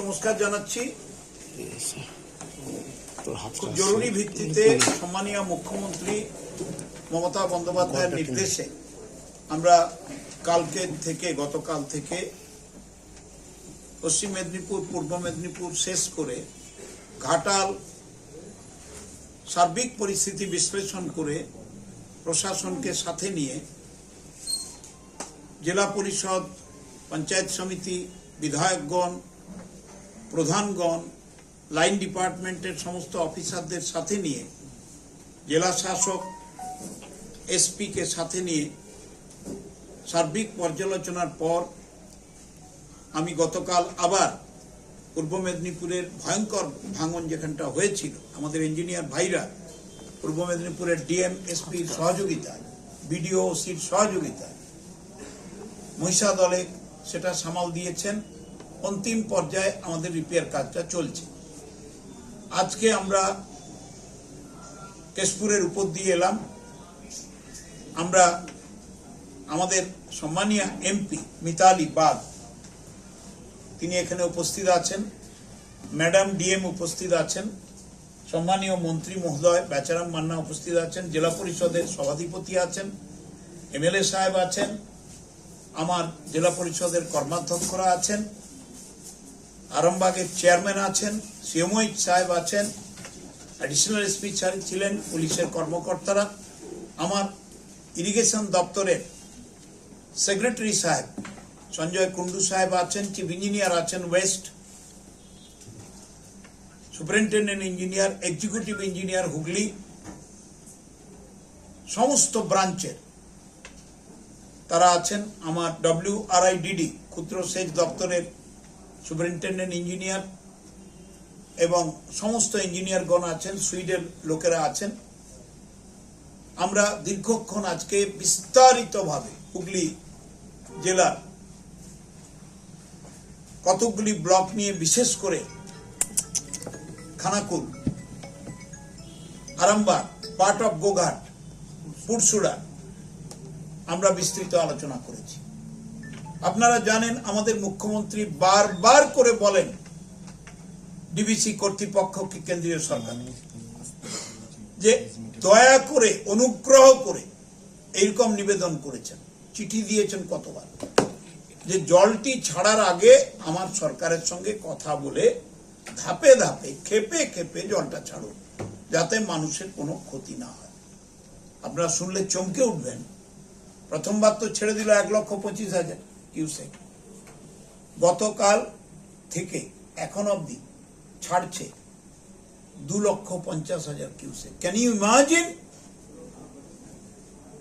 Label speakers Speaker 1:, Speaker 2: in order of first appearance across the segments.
Speaker 1: নমস্কার জানাচ্ছি। খুব জরুরি ভিত্তিতে সম্মানীয় মুখ্যমন্ত্রী মমতা বন্দ্যোপাধ্যায়ের নির্দেশে আমরা কালকে থেকে গতকাল থেকে পশ্চিম মেদিনীপুর পূর্ব মেদিনীপুর শেষ করে ঘাটাল সার্বিক পরিস্থিতি বিশ্লেষণ করে প্রশাসনকে সাথে নিয়ে জেলা পরিষদ পঞ্চায়েত সমিতি বিধায়কগণ প্রধানগণ লাইন ডিপার্টমেন্টের সমস্ত অফিসারদের সাথে নিয়ে জেলা শাসক এসপিকে সাথে নিয়ে সার্বিক পর্যালোচনার পর আমি গতকাল আবার পূর্ব মেদিনীপুরের ভয়ঙ্কর ভাঙন যেখানটা হয়েছিল আমাদের ইঞ্জিনিয়ার ভাইরা পূর্ব মেদিনীপুরের ডিএম এসপির সহযোগিতায় বিডিও সির সহযোগিতায় মহিষা দলে সেটা সামাল দিয়েছেন। অন্তিম পর্যায়ে আমাদের রিপেয়ার কাজটা চলছে। আজকে আমরা কেশপুরের উপর দিয়ে এলাম। আমরা আমাদের সম্মানীয় এমপি মিতালি বাগ, তিনি এখানে উপস্থিত আছেন। ম্যাডাম ডিএম উপস্থিত আছেন। সম্মানীয় মন্ত্রী মহোদয় বেচারাম মান্না উপস্থিত আছেন। জেলা পরিষদের সভাধিপতি আছেন। এমএলএ সাহেব আছেন। আমার জেলা পরিষদের কর্মাধ্যক্ষরা আছেন। আরামবাগের চেয়ারম্যান আছেন সিএমওই সাহেব আছেন অ্যাডিশনাল এসপি ছিলেন, পুলিশের কর্মকর্তারা। আমার ইরিগেশন দপ্তরের সেক্রেটারি সাহেব, সঞ্জয় কুন্ডু সাহেব আছেন চিফ ইঞ্জিনিয়ার আছেন west superintendent engineer executive engineer Hooghly, সমস্ত ব্রাঞ্চের তারা আছেন। আমার ডব্লিউ আর আই ডিডি ক্ষুদ্র সেচ দপ্তরের সুপারিনটেন্ডেন্ট, ইঞ্জিনিয়ার এবং সমস্ত ইঞ্জিনিয়ারগণ আছেন, সুইডের লোকেরা আছেন। আমরা দীর্ঘক্ষণ আজকে বিস্তারিতভাবে হুগলি জেলার কতকগুলি ব্লক নিয়ে বিশেষ করে খানাকুল, আরামবাগ, পার্ট অফ গোঘাট, পুরসুড়া আমরা বিস্তৃত আলোচনা করেছি। আপনারা জানেন, আমাদের মুখ্যমন্ত্রী বারবার করে বলেন, ডিবিসি কর্তৃপক্ষকে কেন্দ্রীয় সরকার। যে দয়া করে, অনুগ্রহ করে এইরকম নিবেদন করেছেন, চিঠি দিয়েছেন কতবার। যে জলটি ছাড়ার আগে আমার সরকারের সঙ্গে কথা বলে ধাপে ধাপে, খেপে খেপে জলটা ছাড়ুন, যাতে মানুষের কোনো ক্ষতি না হয়। আপনারা শুনলে চমকে উঠবেন। প্রথমবার তো ছেড়ে দিল এক লক্ষ পঁচিশ হাজার। কিউসেক গতকাল থেকে এখন অবধি ছাড়ছে দু লক্ষ পঞ্চাশ হাজার কিউসেক ক্যান ইউ ইমাজিন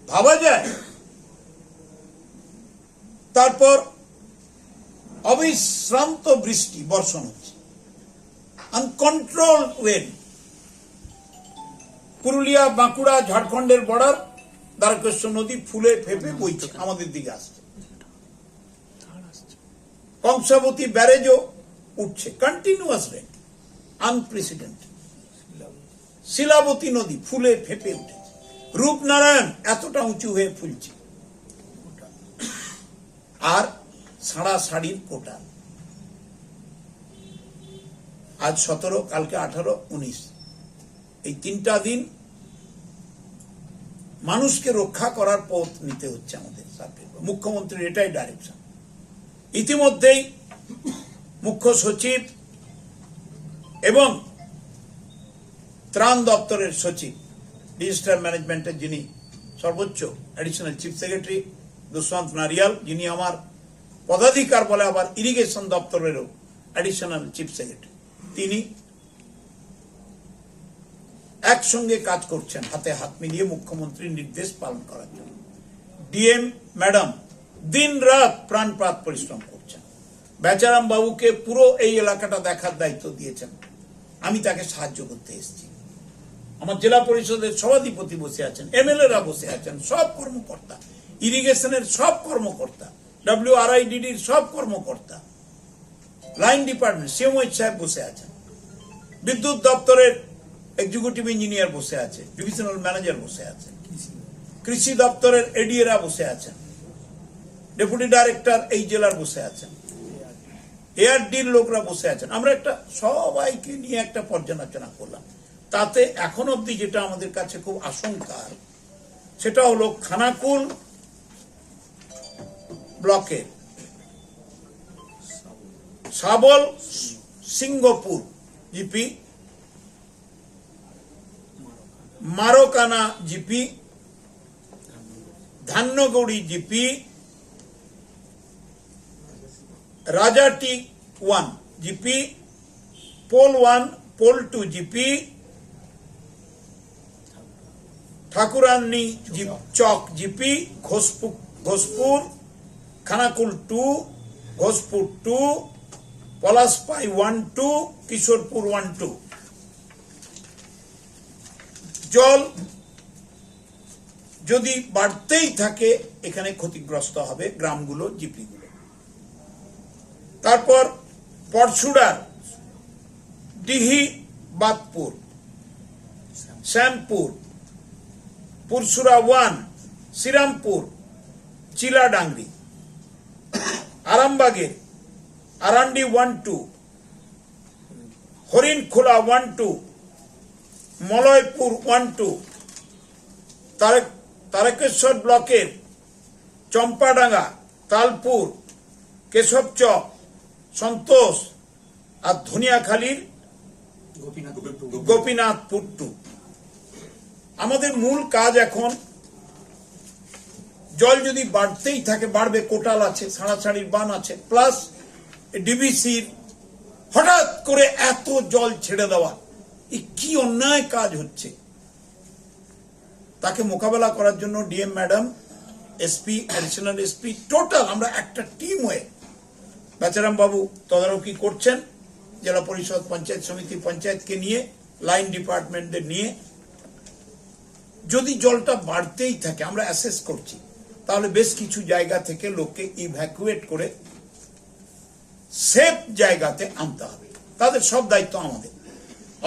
Speaker 1: ভাবা যায়। তারপর অবিশ্রান্ত বৃষ্টি, বর্ষণ হচ্ছে। আনকন্ট্রোল ওয়েন পুরুলিয়া, বাঁকুড়া, ঝাড়খণ্ডের বর্ডার দ্বারকেশ্বর নদী ফুলে ফেপে বইছে, আমাদের দিকে আসছে। কংসাবতী ব্যারেজও উঠছে কন্টিনিউয়াস রেন আনপ্রেসিডেন্ট শিলাবতী নদী ফুলে ফেপে উঠেছে। রূপনারায়ণ এতটা উঁচু হয়ে ফুলছে। আর সাড়া শাড়ির কোটা। আজ সতেরো, কালকে আঠারো, উনিশ। এই তিনটা দিন মানুষকে রক্ষা করার পথ নিতে হচ্ছে আমাদের মুখ্যমন্ত্রীর এটাই ডাইরেকশন ইতিমধ্যেই মুখ্য সচিব এবং ত্রাণ দপ্তরের সচিব ডিজিটাল ম্যানেজমেন্টের যিনি সর্বোচ্চ additional chief secretary Dushyant Nariwal, যিনি আমার পদাধিকার বলে আবার ইরিগেশন দপ্তরেরও অ্যাডিশনাল চিফ সেক্রেটারি তিনি একসঙ্গে কাজ করছেন, হাতে হাত মিলিয়ে মুখ্যমন্ত্রীর নির্দেশ পালন করার জন্য। ডিএম ম্যাডাম দিন রাত প্রাণপাত পরিশ্রম করছেন। বেচারাম বাবুকে পুরো এই এলাকাটা দেখার দায়িত্ব দিয়েছেন। আমি তাকে সাহায্য করতে এসেছি। আমার জেলা পরিষদের সভাধিপতি বসে আছেন, এমএলএরা বসে আছেন, সব কর্মকর্তা, ইরিগেশনের সব কর্মকর্তা ডব্লিউ আর আই ডিডির সব কর্মকর্তা, লাইন ডিপার্টমেন্ট সিএমওইচ সাহেব বসে আছেন। বিদ্যুৎ দপ্তরের এক্সিকিউটিভ ইঞ্জিনিয়ার বসে আছে, ডিভিশনাল ম্যানেজার বসে আছে কৃষি দপ্তরের এডিএরা বসে আছেন। ডেপুটি ডাইরেক্টর এই জেলার বসে আছেন। এআরডির লোকরা বসে আছেন। আমরা একটা সবাইকে নিয়ে একটা পর্যালোচনা করলাম। তাতে এখন অবধি যেটা আমাদের কাছে খুব আশঙ্কার, সেটা হলো খানাকুল ব্লকের Sabal Singhapur GP, Markana GP, Dhanyagouri GP one GP Pol one Pol two GP Thakuranni G- Chak GP Ghoshpur Ghoshpur Khanakul two Ghoshpur two Palashpai one two Kishorpur one two জল যদি বাড়তেই থাকে এখানে ক্ষতিগ্রস্ত হবে গ্রামগুলো জিপিগুলো তারপর পরশুড়ার ডিহি বাদপুর শ্যামপুর পুরসুরা ওয়ান, শ্রীরামপুর, চিলাডাংরি, আরামবাগের, Arandi one two, Harinkhola one two, Malaypur one two, Tarique Tarakeswar ব্লকের চম্পাডাঙ্গা, তালপুর, কেশবচক সন্তোষ আর ধনিয়াখালীর গোপীনাথপুর টু আমাদের মূল কাজ এখন জল যদি বাড়তেই থাকে বাড়বে কোটাল আছে সাড়াছাড়ির বান আছে প্লাস ডিবিসির হঠাৎ করে এত জল ছেড়ে দেওয়া এ কি অন্যায় কাজ হচ্ছে? তাকে মোকাবেলা করার জন্য DM madam SP additional SP total আমরা একটা টিম হয়ে বেচারাম বাবু তদারকি করছেন, জেলা পরিষদ পঞ্চায়েত সমিতি পঞ্চায়েতকে নিয়ে, লাইন ডিপার্টমেন্টদের নিয়ে। যদি জলটা বাড়তেই থাকে, আমরা অ্যাসেস করছি, তাহলে বেশ কিছু জায়গা থেকে লোককে ইভ্যাকুয়েট করে সেফ জায়গাতে আনতে হবে। তাদের সব দায়িত্ব আমাদের।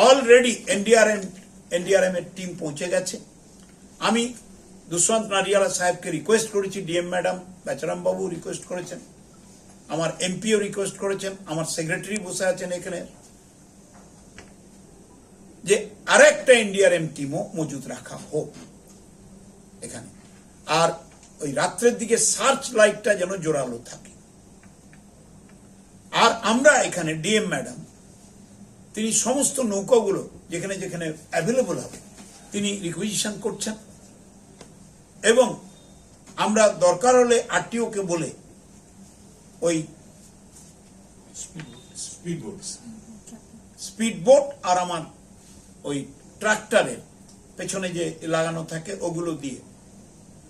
Speaker 1: অলরেডি এনডিআরএম এনডিআরএম এর টিম পৌঁছে গেছে। আমি দুষ্মন্ত নারিয়ালা সাহেবকে রিকোয়েস্ট করেছি ডিএম ম্যাডাম বেচারাম বাবু রিকোয়েস্ট করেছেন। আমার এমপিও রিকোয়েস্ট করেছেন, আমার সেক্রেটারি বসে আছেন এখানে। যে আরেকটা এনডিআরএম টিমও মজুদ রাখা হোক এখানে। আর ওই রাত্রের দিকে সার্চ লাইটটা যেন জোরালো থাকে। আর আমরা এখানে ডিএম ম্যাডাম তিনি সমস্ত নৌকাগুলো যেখানে যেখানে অ্যাভেলেবল হবে, তিনি রিকুইজিশন করছেন। এবং আমরা দরকার হলে আরটিওকে বলে ওই
Speaker 2: স্পিড বোটস
Speaker 1: স্পিড বোট আর আমার ওই ট্রাক্টরের পেছনে যে লাগানো থাকে, ওগুলো দিয়ে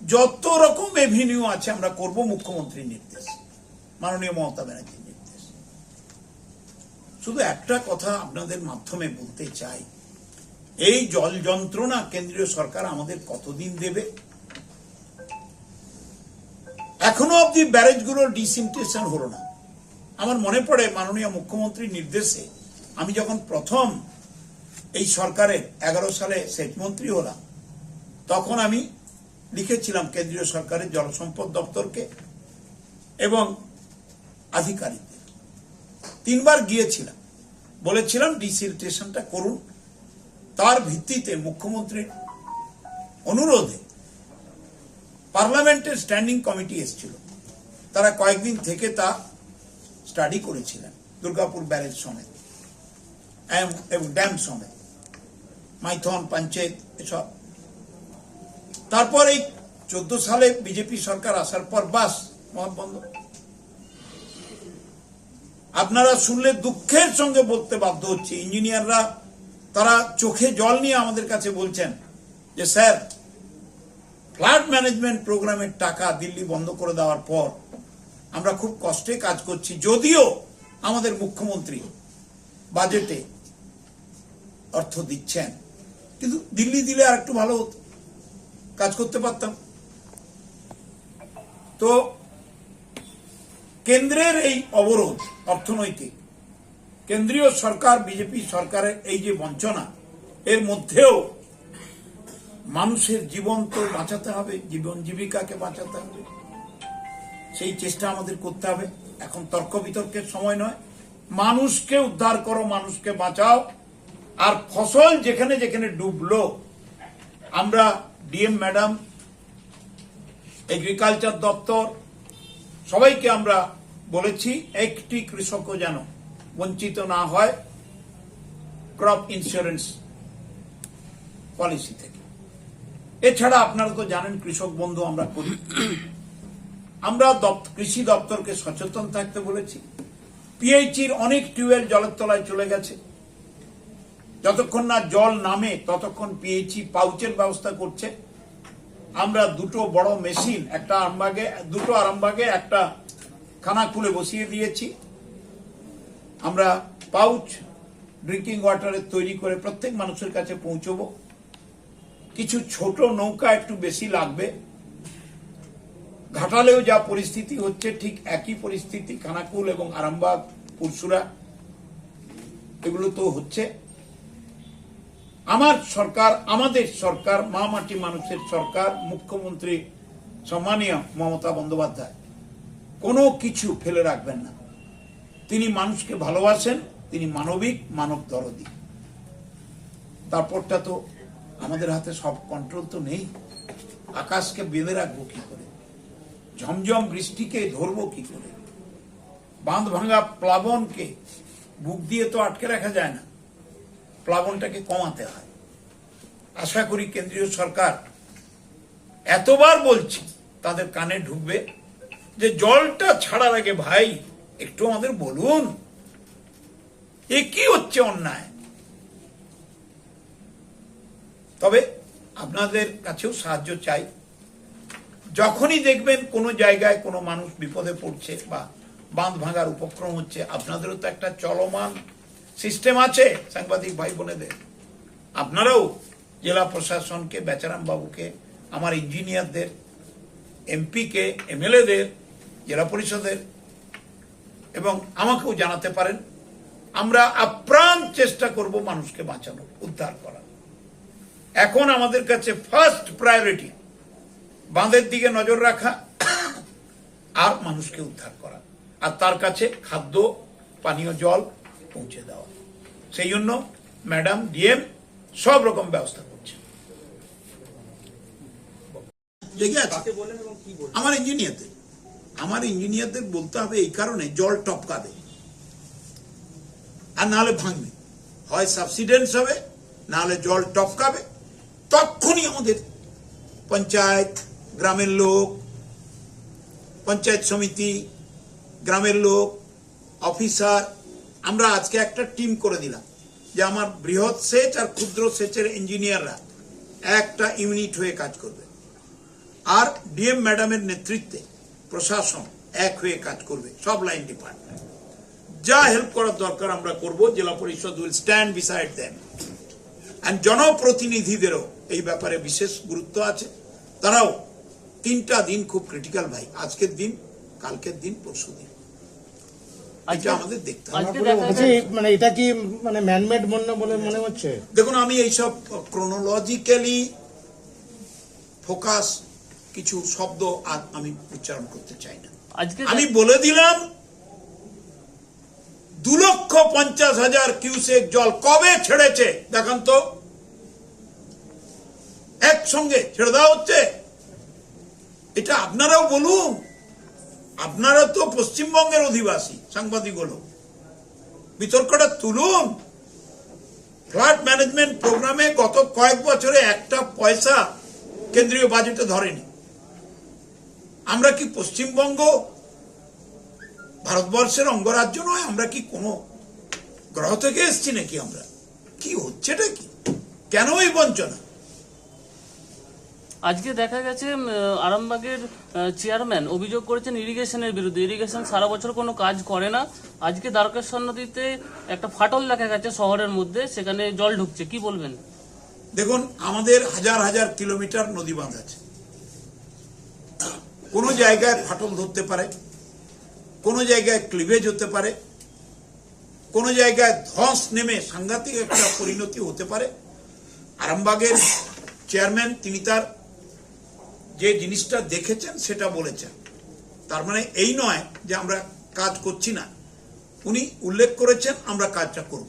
Speaker 1: যত রকম এভিনিউ আছে আমরা করব মুখ্যমন্ত্রীর নির্দেশ, মাননীয় মমতা ব্যানার্জির নির্দেশ। শুধু একটা কথা আপনাদের মাধ্যমে বলতে চাই, এই জল যন্ত্রণা কেন্দ্রীয় সরকার আমাদের কতদিন দেবে? এখনও অবধি ব্যারেজগুলোর ডিসইনটেশন হলো না। আমার মনে পড়ে মাননীয় মুখ্যমন্ত্রীর নির্দেশে আমি যখন প্রথম এই সরকারের এগারো সালে সেচমন্ত্রী হলাম, তখন আমি লিখেছিলাম কেন্দ্রীয় সরকারের জলসম্পদ দপ্তরকে এবং আধিকারিকদের। তিনবার গিয়েছিলাম। বলেছিলাম ডিসিলটেশনটা করুন। তার ভিত্তিতে মুখ্যমন্ত্রীর অনুরোধে পার্লামেন্টের স্ট্যান্ডিং কমিটি এসেছিল। তারা কয়েকদিন থেকে তা স্টাডি করেছিলেন, দুর্গাপুর ব্যারেজ সমেত এবং ড্যাম সমেত, মাইথন পঞ্চায়েত এসব। তারপর এই চোদ্দ সালে বিজেপি সরকার আসার পর বাস মহাবন্ধ আপনারা শুনলে দুঃখের সঙ্গে বলতে বাধ্য হচ্ছে, ইঞ্জিনিয়াররা তারা চোখে জল নিয়ে আমাদের কাছে বলছেন যে, স্যার ফ্লাড ম্যানেজমেন্ট প্রোগ্রামের টাকা দিল্লি বন্ধ করে দেওয়ার পর আমরা খুব কষ্টে কাজ করছি। যদিও আমাদের মুখ্যমন্ত্রী বাজেটে অর্থ দিচ্ছেন, কিন্তু দিল্লি দিলে আর একটু ভালো হতো। কাজ করতে পারতাম। তো কেন্দ্রের এই অবরোধ অর্থনৈতিক, কেন্দ্রীয় সরকার, বিজেপি সরকারের এই যে বঞ্চনা, এর মধ্যেও মানুষের জীবন তো বাঁচাতে হবে, জীবন জীবিকাকে বাঁচাতে হবে। সেই চেষ্টা আমাদের করতে হবে। এখন তর্ক বিতর্কের সময় নয়। মানুষকে উদ্ধার করো, মানুষকে বাঁচাও। আর ফসল যেখানে যেখানে ডুবলো, আমরা ডিএম ম্যাডাম, এগ্রিকালচার দপ্তর, সবাইকে আমরা বলেছি, একটি কৃষকও যেন বঞ্চিত না হয়। ক্রপ ইন্স্যুরেন্স পলিসি থেকে। এছাড়া আপনারা তো জানেন, কৃষক বন্ধু আমরা করি। আমরা কৃষি দপ্তরকে সচেতন থাকতে বলেছি। পিএইচির অনেক টিউবওয়েল জলের তলায় চলে গেছে। যতক্ষণ না জল নামে, ততক্ষণ পিএইচি পাউচের ব্যবস্থা করছে। আমরা দুটো বড় মেশিন, একটা আরামবাগে দুটো আরামবাগে, একটা খানা খুলে বসিয়ে দিয়েছি। আমরা পাউচ, ড্রিঙ্কিং ওয়াটারের তৈরি করে প্রত্যেক মানুষের কাছে পৌঁছবো। কিছু ছোট নৌকা একটু বেশি লাগবে। ঘাটালেও যা পরিস্থিতি হচ্ছে, ঠিক একই পরিস্থিতি, খানাকুল এবং আরামবাগ পুরসুরা এগুলো তো হচ্ছে। আমার সরকার, আমাদের সরকার, মা মাটি মানুষের সরকার, মুখ্যমন্ত্রী সম্মানীয় মমতা বন্দ্যোপাধ্যায়, কোনো কিছু ফেলে রাখবেন না। তিনি মানুষকে ভালোবাসেন, তিনি মানবিক মানব দরদি তারপরটা তো আমাদের হাতে সব কন্ট্রোল তো নেই। আকাশকে বেঁধে রাখব কি করে? ঝমঝম বৃষ্টিকে ধরবো কি করে? বাঁধ ভাঙা প্লাবনকে বুক দিয়ে তো আটকে রাখা যায় না। প্লাবনটাকে কমাতে হয়। আশা করি কেন্দ্রীয় সরকার এতবার বলছি, তাদের কানে ঢুকবে যে জলটা ছাড়ার আগে ভাই, একটু আমাদের বলুন। এ কি হচ্ছে অন্যায়? তবে আপনাদের কাছেও সাহায্য চাই। যখনই দেখবেন কোনো জায়গায় কোনো মানুষ বিপদে পড়ছে বা বাঁধ ভাঙার উপক্রম হচ্ছে, আপনাদেরও তো একটা চলমান সিস্টেম আছে, সাংবাদিক ভাই বোনেদের আপনারাও জেলা প্রশাসনকে, বেচারাম বাবুকে, আমার ইঞ্জিনিয়ারদের, এমপিকে, এমএলএদের, জেলা পরিষদের এবং আমাকেও জানাতে পারেন। আমরা আপ্রাণ চেষ্টা করব মানুষকে বাঁচানোর, উদ্ধার করার। এখন আমাদের কাছে ফার্স্ট প্রায়োরিটি বাঁধের দিকে নজর রাখা আর মানুষকে উদ্ধার করা আর তার কাছে খাদ্য পানীয় জল পৌঁছে দেওয়া। সেই জন্য ম্যাডাম ডিএম সব রকম ব্যবস্থা করছে আমার ইঞ্জিনিয়ারদের। আমার ইঞ্জিনিয়ারদের বলতে হবে এই কারণে জল টপকাবে আর নাহলে ভাঙবে। হয় সাবসিডেন্স হবে নাহলে জল টপকাবে। তখনই আমাদের পঞ্চায়েত, গ্রামের লোক, পঞ্চায়েত সমিতি, গ্রামের লোক, অফিসার, আমরা আজকে একটা টিম করে দিলাম যে আমার বৃহৎ সেচ আর ক্ষুদ্র সেচের ইঞ্জিনিয়াররা একটা ইউনিট হয়ে কাজ করবে। আর ডিএম ম্যাডামের নেতৃত্বে প্রশাসন এক হয়ে কাজ করবে, সব লাইন ডিপার্টমেন্ট। যা হেল্প করার দরকার আমরা করব, Zilla Parishad will stand beside then and জনপ্রতিনিধিদেরও এই ব্যাপারে বিশেষ গুরুত্ব আছে। তারাও তিনটা দিন খুব ক্রিটিক্যাল ভাই আজকের দিন কালকের দিন পরশু দিন। আমাদের দেখতে
Speaker 3: মানে এটা কি মানে ম্যানমেড বন্যা বলে মনে হচ্ছে?
Speaker 1: দেখুন আমি এইসব ক্রোনোলজিক্যালি ফোকাস কিছু শব্দ আর আমি উচ্চারণ করতে চাই না। আমি বলে দিলাম দু লক্ষ পঞ্চাশ হাজার কিউসেক জল কবে ছেড়েছে? দেখান তো। একসঙ্গে ছেড়ে দেওয়া হচ্ছে। এটা আপনারাও বলুন। আপনারা তো পশ্চিমবঙ্গের অধিবাসী সাংবাদিক হলো বিতর্কটা তুলুন। ফ্লাড ম্যানেজমেন্ট প্রোগ্রামে গত কয়েক বছরে একটা পয়সা কেন্দ্রীয় বাজেটে ধরেনি। আমরা কি পশ্চিমবঙ্গ ভারতবর্ষের অঙ্গরাজ্য নয়? আমরা কি কোনো গ্রহ থেকে এসছি নাকি আমরা? কি হচ্ছেটা কি? কেন এই বঞ্চনা?
Speaker 4: আজকে দেখা গেছে আরামবাগের চেয়ারম্যান অভিযোগ করেছেন ইরিগেশনের বিরুদ্ধে। ইরিগেশন সারা বছর কোনো কাজ করে না। আজকে দ্বারকেশ্বর নদীতে একটা ফাটল দেখা গেছে শহরের মধ্যে, সেখানে জল ঢুকছে। কি বলবেন?
Speaker 1: দেখুন, আমাদের হাজার হাজার কিলোমিটার নদী বাঁধ আছে। কোনো জায়গায় ফাটল ধরতে পারে, কোনো জায়গায় ক্লিভেজ হতে পারে, কোনো জায়গায় ধস নেমে সাংঘাতিক একটা পরিণতি হতে পারে। আরামবাগের চেয়ারম্যান তিনি তার যে জিনিসটা দেখেছেন, সেটা বলেছেন। তার মানে এই নয় যে আমরা কাজ করছি না। উনি উল্লেখ করেছেন, আমরা কাজটা করব।